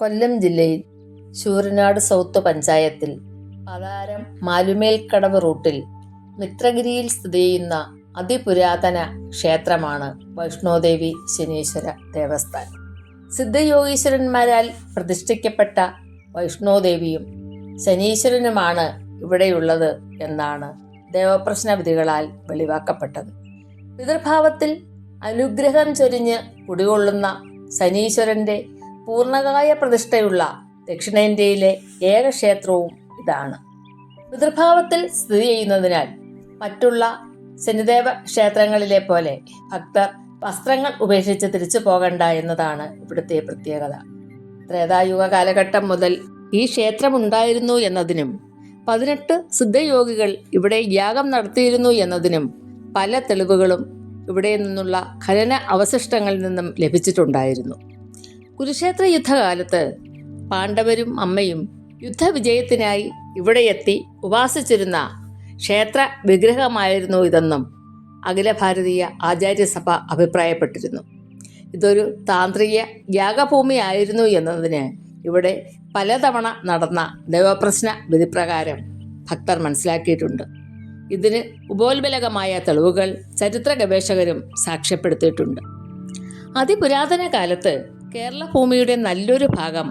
കൊല്ലം ജില്ലയിൽ ശൂരനാട് സൗത്ത് പഞ്ചായത്തിൽ പതാരം മാലുമേൽക്കടവ് റൂട്ടിൽ മിത്രഗിരിയിൽ സ്ഥിതി ചെയ്യുന്ന അതിപുരാതന ക്ഷേത്രമാണ് വൈഷ്ണോദേവി ശനീശ്വര ദേവസ്ഥാനം സിദ്ധയോഗീശ്വരന്മാരാൽ പ്രതിഷ്ഠിക്കപ്പെട്ട വൈഷ്ണോദേവിയും ശനീശ്വരനുമാണ് ഇവിടെയുള്ളത് എന്നാണ് ദേവപ്രശ്ന വിധികളാൽ വെളിവാക്കപ്പെട്ടത്. പിതൃഭാവത്തിൽ അനുഗ്രഹം ചൊരിഞ്ഞ് കുടികൊള്ളുന്ന ശനീശ്വരന്റെ പൂർണകായ പ്രതിഷ്ഠയുള്ള ദക്ഷിണേന്ത്യയിലെ ഏക ക്ഷേത്രവും ഇതാണ്. പിതൃഭാവത്തിൽ സ്ഥിതി ചെയ്യുന്നതിനാൽ മറ്റുള്ള ശനിദേവ ക്ഷേത്രങ്ങളിലെ പോലെ ഭക്തർ വസ്ത്രങ്ങൾ ഉപേക്ഷിച്ച് തിരിച്ചു പോകണ്ട എന്നതാണ് ഇവിടുത്തെ പ്രത്യേകത. ത്രേതായുഗ കാലഘട്ടം മുതൽ ഈ ക്ഷേത്രം ഉണ്ടായിരുന്നു എന്നതിനും പതിനെട്ട് സിദ്ധയോഗികൾ ഇവിടെ യാഗം നടത്തിയിരുന്നു എന്നതിനും പല തെളിവുകളും ഇവിടെ നിന്നുള്ള ഖനന അവശിഷ്ടങ്ങളിൽ നിന്നും ലഭിച്ചിട്ടുണ്ടായിരുന്നു. കുരുക്ഷേത്ര യുദ്ധകാലത്ത് പാണ്ഡവരും അമ്മയും യുദ്ധവിജയത്തിനായി ഇവിടെ എത്തി ഉപാസിച്ചിരുന്ന ക്ഷേത്ര വിഗ്രഹമായിരുന്നു ഇതെന്നും അഖില ഭാരതീയ ആചാര്യസഭ അഭിപ്രായപ്പെട്ടിരുന്നു. ഇതൊരു താന്ത്രിക യാഗഭൂമിയായിരുന്നു എന്നതിന് ഇവിടെ പലതവണ നടന്ന ദൈവപ്രശ്ന വിധിപ്രകാരം ഭക്തർ മനസ്സിലാക്കിയിട്ടുണ്ട്. ഇതിന് ഉപോത്ബലകമായ തെളിവുകൾ ചരിത്ര ഗവേഷകരും സാക്ഷ്യപ്പെടുത്തിയിട്ടുണ്ട്. അതിപുരാതന കാലത്ത് കേരള ഭൂമിയുടെ നല്ലൊരു ഭാഗം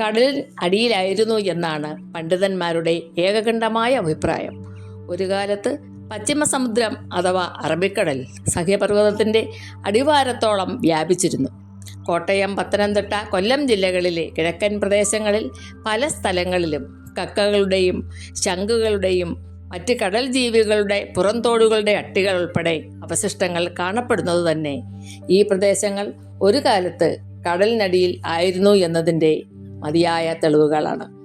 കടലിൽ അടിയിലായിരുന്നു എന്നാണ് പണ്ഡിതന്മാരുടെ ഏകകണ്ഠമായ അഭിപ്രായം. ഒരു കാലത്ത് പശ്ചിമസമുദ്രം അഥവാ അറബിക്കടൽ സഹ്യപർവതത്തിന്റെ അടിവാരത്തോളം വ്യാപിച്ചിരുന്നു. കോട്ടയം പത്തനംതിട്ട കൊല്ലം ജില്ലകളിലെ കിഴക്കൻ പ്രദേശങ്ങളിൽ പല സ്ഥലങ്ങളിലും കക്കകളുടെയും ശംഖുകളുടെയും മറ്റ് കടൽ ജീവികളുടെ പുറന്തോടുകളുടെ അട്ടികൾ ഉൾപ്പെടെ അവശിഷ്ടങ്ങൾ കാണപ്പെടുന്നത് തന്നെ ഈ പ്രദേശങ്ങൾ ഒരു കാലത്ത് കടലിനടിയിൽ ആയിരുന്നു എന്നതിന്റെ മതിയായ തെളിവുകളാണ്.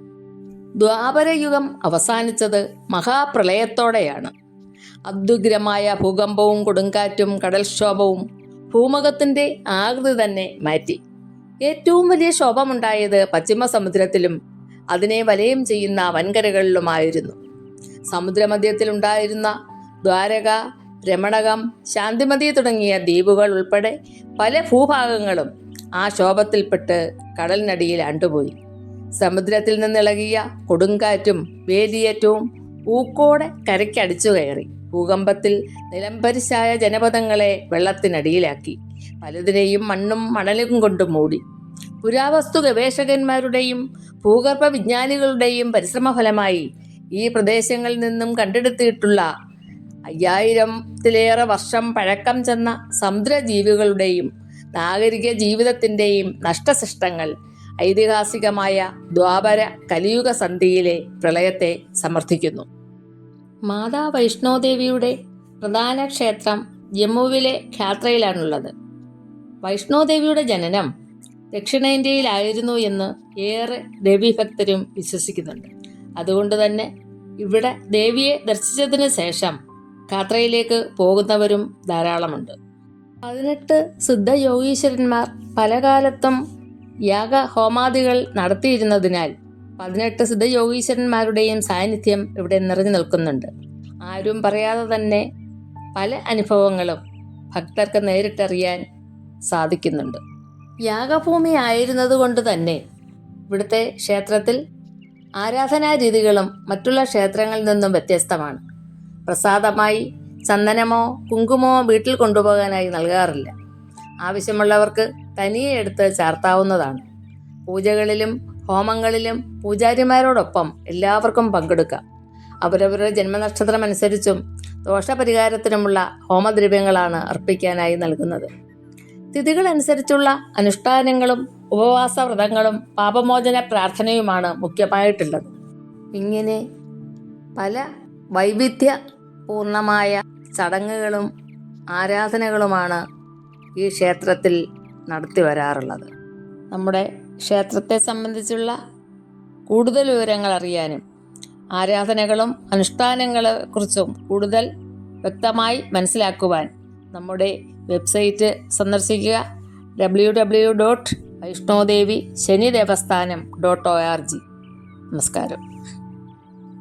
ദ്വാപരയുഗം അവസാനിച്ചത് മഹാപ്രളയത്തോടെയാണ്. അത്യുഗ്രമായ ഭൂകമ്പവും കൊടുങ്കാറ്റും കടൽക്ഷോഭവും ഭൂമുഖത്തിന്റെ ആകൃതി തന്നെ മാറ്റി. ഏറ്റവും വലിയ ശോഭമുണ്ടായത് പശ്ചിമ സമുദ്രത്തിലും അതിനെ വലയം ചെയ്യുന്ന വൻകരകളിലുമായിരുന്നു. സമുദ്രമധ്യത്തിലുണ്ടായിരുന്ന ദ്വാരക രമണകം ശാന്തിമതി തുടങ്ങിയ ദ്വീപുകൾ ഉൾപ്പെടെ പല ഭൂഭാഗങ്ങളും ആ ശോഭത്തിൽപ്പെട്ട് കടലിനടിയിൽ അണ്ടുപോയി. സമുദ്രത്തിൽ നിന്നിളകിയ കൊടുങ്കാറ്റും വേലിയേറ്റവും ഊക്കോടെ കരയ്ക്കടിച്ചു കയറി. ഭൂകമ്പത്തിൽ നിലംപരിശായ ജനപദങ്ങളെ വെള്ളത്തിനടിയിലാക്കി. പലതിനെയും മണ്ണും മണലും കൊണ്ട് മൂടി. പുരാവസ്തു ഗവേഷകന്മാരുടെയും ഭൂഗർഭ വിജ്ഞാനികളുടെയും പരിശ്രമഫലമായി ഈ പ്രദേശങ്ങളിൽ നിന്നും കണ്ടെടുത്തിട്ടുള്ള അയ്യായിരത്തിലേറെ വർഷം പഴക്കം ചെന്ന സമുദ്രജീവികളുടെയും നാഗരിക ജീവിതത്തിന്റെയും നഷ്ടശിഷ്ടങ്ങൾ ഐതിഹാസികമായ ദ്വാപര കലിയുഗ സന്ധിയിലെ പ്രളയത്തെ സമർത്ഥിക്കുന്നു. മാതാ വൈഷ്ണോദേവിയുടെ പ്രധാന ക്ഷേത്രം ജമ്മുവിലെ ക്ഷാത്രയിലാണുള്ളത് വൈഷ്ണോദേവിയുടെ ജനനം ദക്ഷിണേന്ത്യയിലായിരുന്നു എന്ന് ഏറെ ദേവീഭക്തരും വിശ്വസിക്കുന്നുണ്ട്. അതുകൊണ്ട് തന്നെ ഇവിടെ ദേവിയെ ദർശിച്ചതിന് ശേഷം ഖാത്രയിലേക്ക് പോകുന്നവരും ധാരാളമുണ്ട്. പതിനെട്ട് സിദ്ധയോഗീശ്വരന്മാർ പല കാലത്തും യാഗ ഹോമാദികൾ നടത്തിയിരുന്നതിനാൽ പതിനെട്ട് സിദ്ധയോഗീശ്വരന്മാരുടെയും സാന്നിധ്യം ഇവിടെ നിറഞ്ഞു നിൽക്കുന്നുണ്ട്. ആരും പറയാതെ തന്നെ പല അനുഭവങ്ങളും ഭക്തർക്ക് നേരിട്ടറിയാൻ സാധിക്കുന്നുണ്ട്. യാഗഭൂമി ആയിരുന്നതുകൊണ്ട് തന്നെ ഇവിടുത്തെ ക്ഷേത്രത്തിൽ ആരാധനാ രീതികളും മറ്റുള്ള ക്ഷേത്രങ്ങളിൽ നിന്നും വ്യത്യസ്തമാണ്. പ്രസാദമായി ചന്ദനമോ കുങ്കുമോ വീട്ടിൽ കൊണ്ടുപോകാനായി നൽകാറില്ല. ആവശ്യമുള്ളവർക്ക് തനിയെ എടുത്ത് ചാർത്താവുന്നതാണ്. പൂജകളിലും ഹോമങ്ങളിലും പൂജാരിമാരോടൊപ്പം എല്ലാവർക്കും പങ്കെടുക്കാം. അവരവരുടെ ജന്മനക്ഷത്രമനുസരിച്ചും ദോഷപരിഹാരത്തിനുമുള്ള ഹോമദ്രവ്യങ്ങളാണ് അർപ്പിക്കാനായി നൽകുന്നത്. തിഥികൾ അനുസരിച്ചുള്ള അനുഷ്ഠാനങ്ങളും ഉപവാസ വ്രതങ്ങളും പാപമോചന പ്രാർത്ഥനയുമാണ് മുഖ്യമായിട്ടുള്ളത്. ഇങ്ങനെ പല വൈവിധ്യ പൂർണമായ ചടങ്ങുകളും ആരാധനകളുമാണ് ഈ ക്ഷേത്രത്തിൽ നടത്തി വരാറുള്ളത്. നമ്മുടെ ക്ഷേത്രത്തെ സംബന്ധിച്ചുള്ള കൂടുതൽ വിവരങ്ങൾ അറിയാനും ആരാധനകളും അനുഷ്ഠാനങ്ങളെ കുറിച്ചും കൂടുതൽ വ്യക്തമായി മനസ്സിലാക്കുവാൻ നമ്മുടെ വെബ്സൈറ്റ് സന്ദർശിക്കുക. W W dot Vaishnodevi Shani Devasthanam dot O R G. നമസ്കാരം.